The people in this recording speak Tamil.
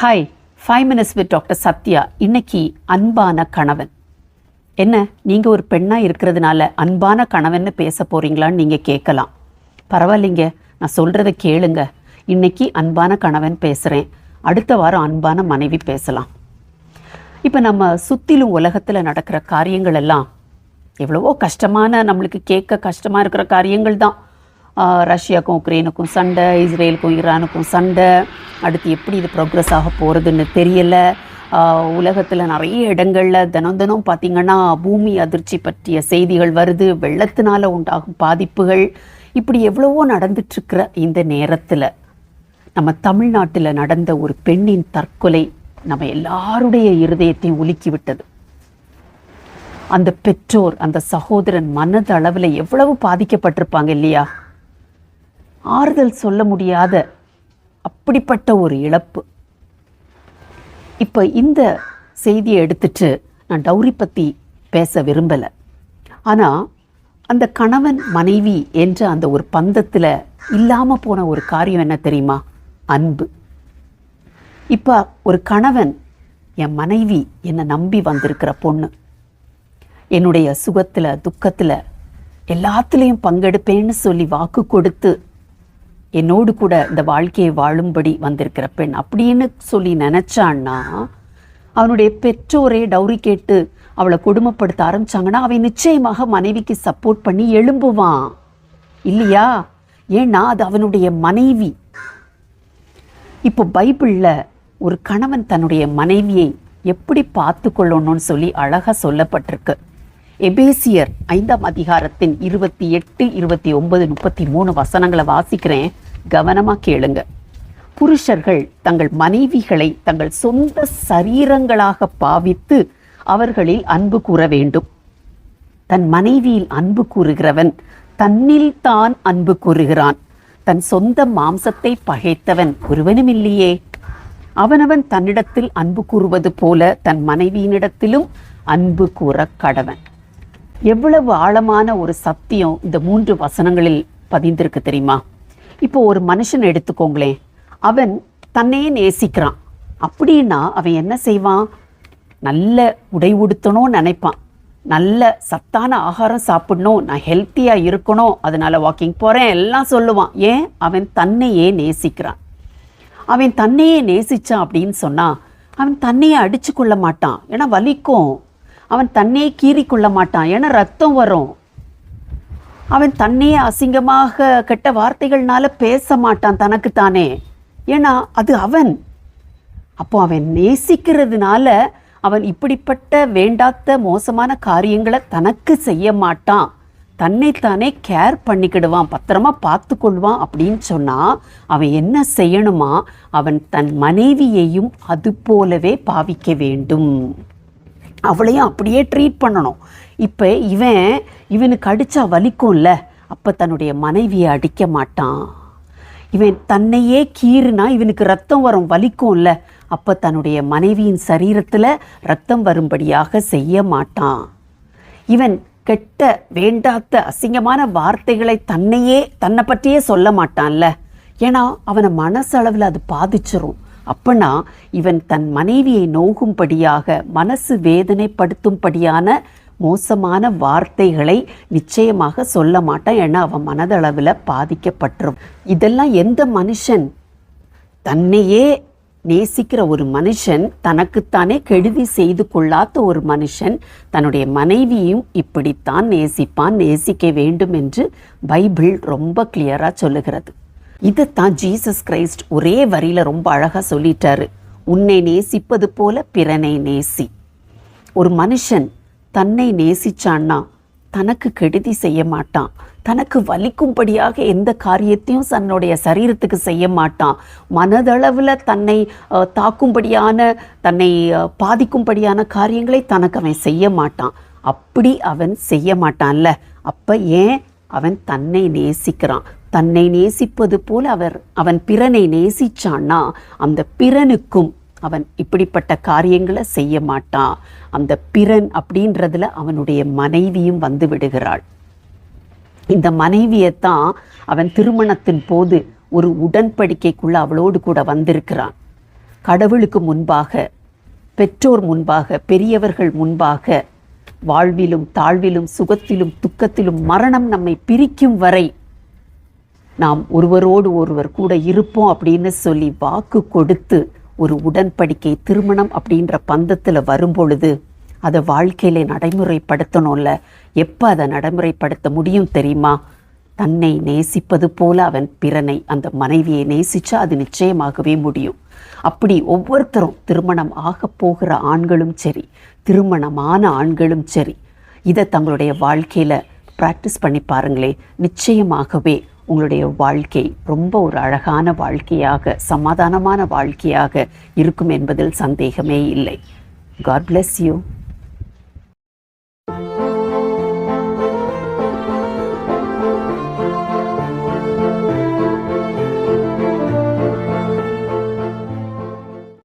Hi five minutes with doctor Sathya இன்னைக்கு அன்பான கணவன். என்ன நீங்கள் ஒரு பெண்ணாக இருக்கிறதுனால அன்பான கணவன் பேச போகிறீங்களான்னு நீங்கள் கேட்கலாம். பரவாயில்லைங்க நான் சொல்கிறத கேளுங்க. இன்னைக்கு அன்பான கணவன் பேசுகிறேன் அடுத்த வாரம் அன்பான மனைவி பேசலாம். இப்போ நம்ம சுற்றிலும் உலகத்தில் நடக்கிற காரியங்கள் எல்லாம் எவ்வளவோ கஷ்டமான நம்மளுக்கு கேட்க கஷ்டமாக இருக்கிற காரியங்கள் தான். ரஷ்யாவுக்கும் உக்ரைனுக்கும் சண்டை இஸ்ரேலுக்கும் ஈரானுக்கும் சண்டை. அடுத்து எப்படி இது ப்ரோக்ரஸ் ஆக போகிறதுன்னு தெரியலை. உலகத்தில் நிறைய இடங்களில் தினம் தினம் பார்த்திங்கன்னா பூமி அதிர்ச்சி பற்றிய செய்திகள் வருது. வெள்ளத்தினால உண்டாகும் பாதிப்புகள். இப்படி எவ்வளவோ நடந்துட்டுருக்கிற இந்த நேரத்தில் நம்ம தமிழ்நாட்டில் நடந்த ஒரு பெண்ணின் தற்கொலை நம்ம எல்லாருடைய இருதயத்தையும் உலுக்கி விட்டது. அந்த பெற்றோர் அந்த சகோதரன் மனதளவில் எவ்வளவு பாதிக்கப்பட்டிருப்பாங்க இல்லையா? ஆறுதல் சொல்ல முடியாத அப்படிப்பட்ட ஒரு இழப்பு. இப்போ இந்த செய்தியை எடுத்துட்டு நான் டௌரி பற்றி பேச விரும்பலை. ஆனால் அந்த கணவன் மனைவி என்ற அந்த ஒரு பந்தத்தில் இல்லாமல் போன ஒரு காரியம் என்ன தெரியுமா? அன்பு. இப்போ ஒரு கணவன் என் மனைவி என்னை நம்பி வந்திருக்கிற பொண்ணு. என்னுடைய சுகத்தில் துக்கத்தில் எல்லாத்துலேயும் பங்கெடுப்பேன்னு சொல்லி வாக்கு கொடுத்து என்னோடு கூட இந்த வாழ்க்கையை வாழும்படி வந்திருக்கிற பெண் அப்படின்னு சொல்லி நினச்சான்னா அவனுடைய பெற்றோரே டௌரி கேட்டு அவளை கொடுமைப்படுத்த ஆரம்பிச்சாங்கன்னா அவன் நிச்சயமாக மனைவிக்கு சப்போர்ட் பண்ணி எழும்புவான். இல்லையா? ஏன்னா அது அவனுடைய மனைவி. இப்போ பைபிளில் ஒரு கணவன் தன்னுடைய மனைவியை எப்படி பார்த்து கொள்ளணும்னு சொல்லி அழகாக சொல்லப்பட்டிருக்கு. எபேசியர் ஐந்தாம் அதிகாரத்தின் இருபத்தி எட்டு இருபத்தி ஒன்பது முப்பத்தி மூணு வசனங்களை வாசிக்கிறேன். கவனமாக கேளுங்க. புருஷர்கள் தங்கள் மனைவிகளை தங்கள் சொந்த சரீரங்களாக பாவித்து அவர்களில் அன்பு கூற வேண்டும். தன் மனைவியில் அன்பு கூறுகிறவன் தன்னில் தான் அன்பு கூறுகிறான். தன் சொந்த மாம்சத்தை பகைத்தவன் ஒருவனும் இல்லையே. அவனவன் தன்னிடத்தில் அன்பு கூறுவது போல தன் மனைவியினிடத்திலும் அன்பு கூற கடவன். எவ்வளவு ஆழமான ஒரு சத்தியம் இந்த மூன்று வசனங்களில் பதிந்திருக்கு தெரியுமா? இப்போ ஒரு மனுஷன் எடுத்துக்கோங்களேன். அவன் தன்னையே நேசிக்கிறான். அப்படின்னா அவன் என்ன செய்வான்? நல்ல உடை உடுத்தணும்னு நினைப்பான். நல்ல சத்தான ஆகாரம் சாப்பிடணும். நான் ஹெல்த்தியாக இருக்கணும். அதனால வாக்கிங் போகிறேன் எல்லாம் சொல்லுவான். ஏன்? அவன் தன்னையே நேசிக்கிறான். அவன் தன்னையே நேசிச்சான் அப்படின்னு சொன்னால் அவன் தன்னையே அடிச்சு கொள்ள மாட்டான். ஏன்னா வலிக்கும். அவன் தன்னையே கீறி கொள்ள மாட்டான். ஏன்னா ரத்தம் வரும். அவன் தன்னையே அசிங்கமாக கெட்ட வார்த்தைகள்னால பேச மாட்டான் தனக்கு தானே ஏன்னா அது அவன். அப்போ அவன் நேசிக்கிறதுனால அவன் இப்படிப்பட்ட வேண்டாத்த மோசமான காரியங்களை தனக்கு செய்ய மாட்டான். தன்னைத்தானே கேர் பண்ணிக்கிடுவான். பத்திரமா பார்த்து கொள்வான் அப்படின்னு சொன்னால் அவன் என்ன செய்யணுமா? அவன் தன் மனைவியையும் அது போலவே பாவிக்க வேண்டும். அவளையும் அப்படியே ட்ரீட் பண்ணணும். இப்போ இவன் இவனுக்கு அடித்தா வலிக்கும்ல அப்போ தன்னுடைய மனைவியை அடிக்க மாட்டான். இவன் தன்னையே கீறுனா இவனுக்கு ரத்தம் வரும் வலிக்கும்ல அப்போ தன்னுடைய மனைவியின் சரீரத்தில் ரத்தம் வரும்படியாக செய்ய மாட்டான். இவன் கெட்ட வேண்டாத்த அசிங்கமான வார்த்தைகளை தன்னையே தன்னை பற்றியே சொல்ல மாட்டான்ல. ஏன்னா அவனை மனசளவில் அது பாதிச்சிரும். அப்பனா இவன் தன் மனைவியை நோகும்படியாக மனசு வேதனைப்படுத்தும்படியான மோசமான வார்த்தைகளை நிச்சயமாக சொல்ல மாட்டான் ஏன்னா அவன் மனதளவில் பாதிக்கப்பட்டுரும். இதெல்லாம் எந்த மனுஷன்? தன்னையே நேசிக்கிற ஒரு மனுஷன் தனக்குத்தானே கெடுதி செய்து கொள்ளாத ஒரு மனுஷன் தன்னுடைய மனைவியும் இப்படித்தான் நேசிப்பான் நேசிக்க வேண்டும் என்று பைபிள் ரொம்ப கிளியராக சொல்லுகிறது. இதைத்தான் ஜீசஸ் கிரைஸ்ட் ஒரே வரியில ரொம்ப அழகாக சொல்லிட்டாரு. உன்னை நேசிப்பது போல பிறனை நேசி. ஒரு மனுஷன் தன்னை நேசிச்சான்னா தனக்கு கெடுதி செய்ய மாட்டான். தனக்கு வலிக்கும்படியாக எந்த காரியத்தையும் தன்னுடைய சரீரத்துக்கு செய்ய மாட்டான். மனதளவில் தன்னை தாக்கும்படியான தன்னை பாதிக்கும்படியான காரியங்களை தனக்கு அவன் செய்ய மாட்டான். அப்படி அவன் செய்ய மாட்டான்ல. அப்போ ஏன்? அவன் தன்னை நேசிக்கிறான். தன்னை நேசிப்பது போல் அவர் அவன் பிறனை நேசிச்சான்னா அந்த பிறனுக்கும் அவன் இப்படிப்பட்ட காரியங்களை செய்ய மாட்டான் அந்த பிறன் அப்படின்றதுல அவனுடைய மனைவியும் வந்து விடுகிறாள். இந்த மனைவியைத்தான் அவன் திருமணத்தின் போது ஒரு உடன்படிக்கைக்குள்ள அவளோடு கூட வந்திருக்கிறான். கடவுளுக்கு முன்பாக பெற்றோர் முன்பாக பெரியவர்கள் முன்பாக வாழ்விலும் தாழ்விலும் சுகத்திலும் துக்கத்திலும் மரணம் நம்மை பிரிக்கும் வரை நாம் ஒருவரோடு ஒருவர் கூட இருப்போம் அப்படின்னு சொல்லி வாக்கு கொடுத்து ஒரு உடன்படிக்கை திருமணம் அப்படின்ற பந்தத்தில் வரும்பொழுது அதை வாழ்க்கையில நடைமுறைப்படுத்தணும்ல. எப்போ அதை நடைமுறைப்படுத்த முடியும் தெரியுமா? தன்னை நேசிப்பது போல அவன் பிறனை அந்த மனைவியை நேசிச்சா அது நிச்சயமாகவே முடியும். அப்படி ஒவ்வொருத்தரும் திருமணம் ஆக போகிற ஆண்களும் சரி திருமணமான ஆண்களும் சரி இதை தங்களுடைய வாழ்க்கையில் ப்ராக்டிஸ் பண்ணி பாருங்களே நிச்சயமாகவே உங்களுடைய வாழ்க்கை ரொம்ப ஒரு அழகான வாழ்க்கையாக சமாதானமான வாழ்க்கையாக இருக்கும் என்பதில் சந்தேகமே இல்லை. God bless you